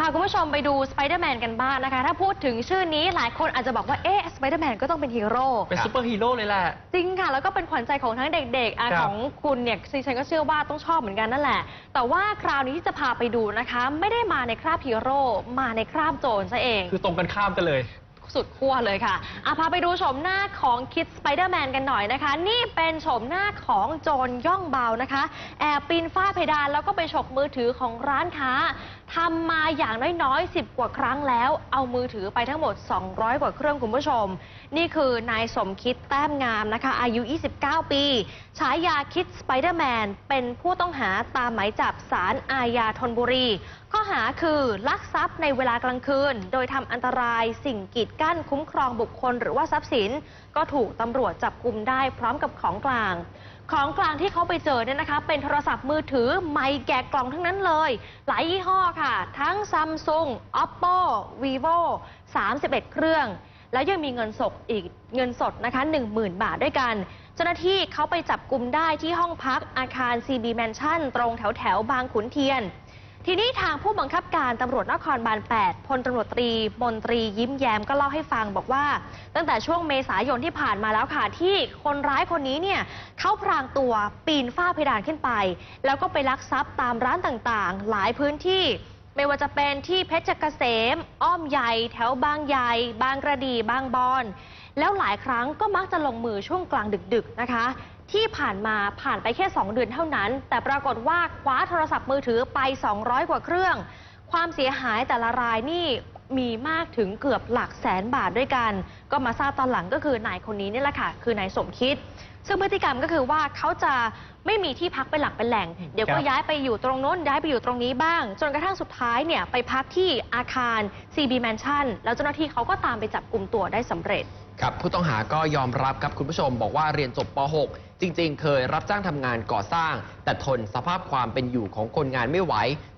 พาคุณผู้ชมไปดูสไปเดอร์แมนกันบ้างนะคะ ถ้าพูดถึงชื่อนี้หลายคนอาจจะบอกว่า เอ๊ะสไปเดอร์แมนก็ต้องเป็นฮีโร่เป็นซูเปอร์ฮีโร่เลยแหละ จริงค่ะ แล้วก็เป็นขวัญใจของทั้งเด็กๆอะครับของคุณเนี่ยซีฉันก็เชื่อว่าต้องชอบเหมือนกันนั่นแหละ แต่ว่าคราวนี้ที่จะพาไปดูนะคะ ไม่ได้มาในคราบฮีโร่มาในคราบโจรซะเอง คือตรงกันข้ามกันเลย สุดขั้วเลยค่ะอาพาไปดูโฉมหน้าของคิดสไปเดอร์แมนกันหน่อยนะคะ นี่เป็นโฉมหน้าของโจรย่องเบานะคะ แอบปีนฝ้าเพดานแล้วก็ไปฉกมือถือของร้านค้า ทำมาอย่างน้อยๆ 10 กว่าครั้งแล้ว เอามือถือไปทั้งหมด 200 กว่าเครื่องคุณผู้ชม นี่คือนายสมคิดแต้มงามนะคะ อายุ 29 ปีฉายาคิดสไปเดอร์แมน เป็นผู้ต้องหาตามหมายจับสารอาญาธนบุรี ข้อหาคือลักทรัพย์ในเวลากลางคืน โดยทำอันตรายสิ่งกีดกั้นคุ้มครองบุคคลหรือว่าทรัพย์สิน ก็ถูกตำรวจจับกลุ่มได้พร้อมกับของกลาง ของกลางที่เขาไปเจอเนี่ยนะคะ เป็นโทรศัพท์มือถือไม่แกะกล่องทั้งนั้นเลย หลายยี่ห้อค่ะ ทั้ง Samsung Oppo Vivo 31 เครื่อง แล้วยังมีเงินสดอีกเงินสดนะคะ10,000 บาทด้วยกัน เจ้าหน้าที่เขาไปจับกลุ่มได้ที่ห้องพักอาคาร CB Mansion ตรงแถวแถวบางขุนเทียน ทีนี้ทางผู้บังคับการตำรวจนครบาล 8 พลตำรวจตรีมนตรียิ้มแย้มก็เล่าให้ฟังบอกว่า ตั้งแต่ช่วงเมษายนที่ผ่านมาแล้วค่ะ ที่คนร้ายคนนี้เนี่ยเข้าพรางตัวปีนฝ้าเพดานขึ้นไป แล้วก็ไปลักทรัพย์ตามร้านต่างๆ หลายพื้นที่ ไม่ว่าจะเป็นที่เพชรเกษม อ้อมใหญ่ แถวบางใหญ่บางกระดีบางบอน แล้วหลายครั้งก็มักจะลงมือช่วงกลางดึก ๆ นะคะ ที่ผ่านมาผ่านไปแค่ 2 เดือนเท่านั้น แต่ปรากฏว่าคว้าโทรศัพท์มือถือไป 200 กว่าเครื่อง ความเสียหายแต่ละรายนี่มีมากถึงเกือบหลักแสนบาทด้วยกัน ก็มาทราบตอนหลังก็คือนายคนนี้นี่แหละค่ะ คือนายสมคิด ซึ่งพฤติกรรมก็คือว่าเขาจะไม่มีที่พักเป็นหลักเป็นแหล่ง เดี๋ยวก็ครับย้ายไปอยู่ตรงโน้นย้ายไปอยู่ตรงนี้บ้าง จนกระทั่งสุดท้ายเนี่ยไปพักที่อาคาร CB Mansion แล้วเจ้าหน้าที่เขาก็ตามไปจับกลุ่มตัวได้สำเร็จ ครับผู้ต้องหาก็ยอมรับครับคุณผู้ชม บอกว่าเรียนจบป .6 จริง ๆ เคยรับจ้างทำงานก่อสร้าง แต่ทนสภาพความเป็นอยู่ของคนงานไม่ไหว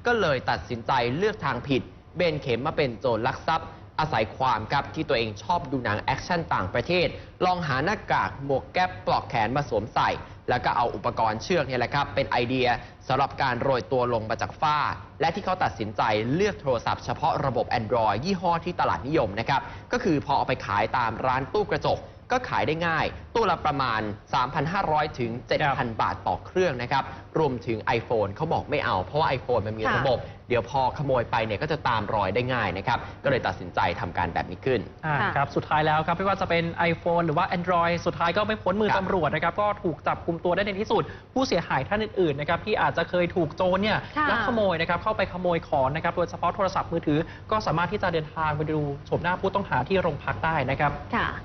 ก็เลยตัดสินใจเลือกทางผิด เบนเข็มมาเป็นโจรลักทรัพย์ อาศัยความครับที่ตัวเองชอบดูหนังแอคชั่นต่างประเทศ ลองหาหน้ากากหมวกแก๊ปปลอกแขนมาสวมใส่ แล้วก็เอาอุปกรณ์เชือกเนี่ยแหละครับเป็นไอเดียสำหรับการโรยตัวลงมาจากฝ้า และที่เขาตัดสินใจเลือกโทรศัพท์เฉพาะระบบ Android ยี่ห้อที่ตลาดนิยมนะครับก็คือพอเอาไปขายตามร้านตู้กระจก ก็ขายได้ง่ายตู้ละประมาณ 3,500 ถึง 7,000 บาทต่อเครื่องนะครับ รวมถึง iPhone เขาบอกไม่เอา เพราะว่า iPhone มันมีค่ะระบบ เดี๋ยวพอขโมยไปเนี่ยก็จะตามรอยได้ง่ายนะครับ ก็เลยตัดสินใจทำการแบบนี้ขึ้น อ่าค่ะครับสุดท้ายแล้วครับไม่ว่าจะเป็น iPhone หรือว่า Android สุดท้ายก็ไม่พ้นมือครับ ตำรวจนะครับก็ถูกจับกลุ่มตัวได้ในที่สุด ผู้เสียหายท่านอื่นๆนะครับที่อาจจะเคยถูกโจรเนี่ยค่ะ ลักขโมยนะครับเข้าไปขโมยของนะครับโดยเฉพาะโทรศัพท์มือถือ ก็สามารถที่จะเดินทางไปดูชมหน้าผู้ต้องหาที่โรงพักได้นะครับ ค่ะ